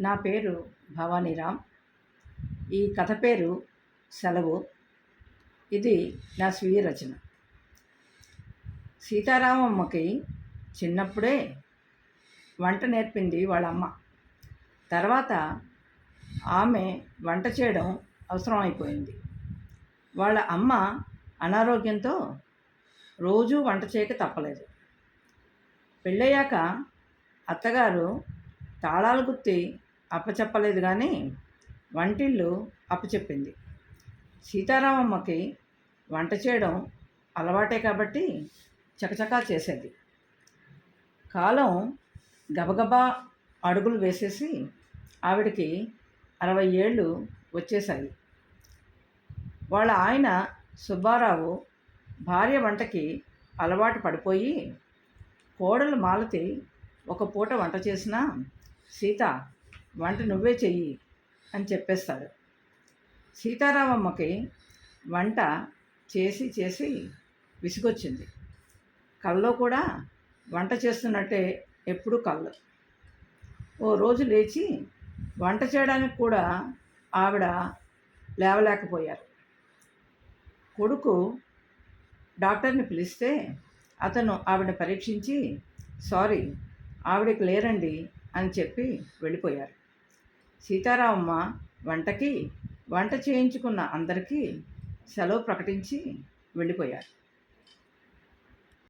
నా పేరు భవానీరామ్ ఈ కథ పేరు సెలవు. ఇది నా స్వీయ రచన. సీతారామమ్మకి చిన్నప్పుడే వంట నేర్పింది వాళ్ళ అమ్మ తర్వాత ఆమె వంట చేయడం అవసరం అయిపోయింది వాళ్ళ అమ్మ అనారోగ్యంతో రోజూ వంట చేయక తప్పలేదు. పెళ్ళయ్యాక అత్తగారు తాళాలు గుత్తి అప్పచెప్పలేదు కానీ వంటిల్లు అప్పచెప్పింది. సీతారామమ్మకి వంట చేయడం అలవాటే కాబట్టి చకచకా చేసేది. కాలం గబగబా అడుగులు వేసేసి ఆవిడకి అరవై ఏళ్ళు వచ్చేసాయి వాళ్ళ ఆయన సుబ్బారావు భార్య వంటకి అలవాటు పడిపోయి కోడలు మాలతి ఒక పూట వంట చేసినా సీత వంట నువ్వే చెయ్యి అని చెప్పేస్తాడు. సీతారామమ్మకి వంట చేసి చేసి విసుగొచ్చింది. కల్లో కూడా వంట చేస్తున్నట్టే ఎప్పుడూ కళ్ళు. ఓ రోజు లేచి వంట చేయడానికి కూడా ఆవిడ లేవలేకపోయారు. కొడుకు డాక్టర్ని పిలిస్తే అతను ఆవిడ పరీక్షించి సారీ ఆవిడకి లేరండి అని చెప్పి వెళ్ళిపోయారు. సీతారామమ్మ వంటకి వంట చేయించుకున్న అందరికీ సెలవు ప్రకటించి వెళ్ళిపోయారు.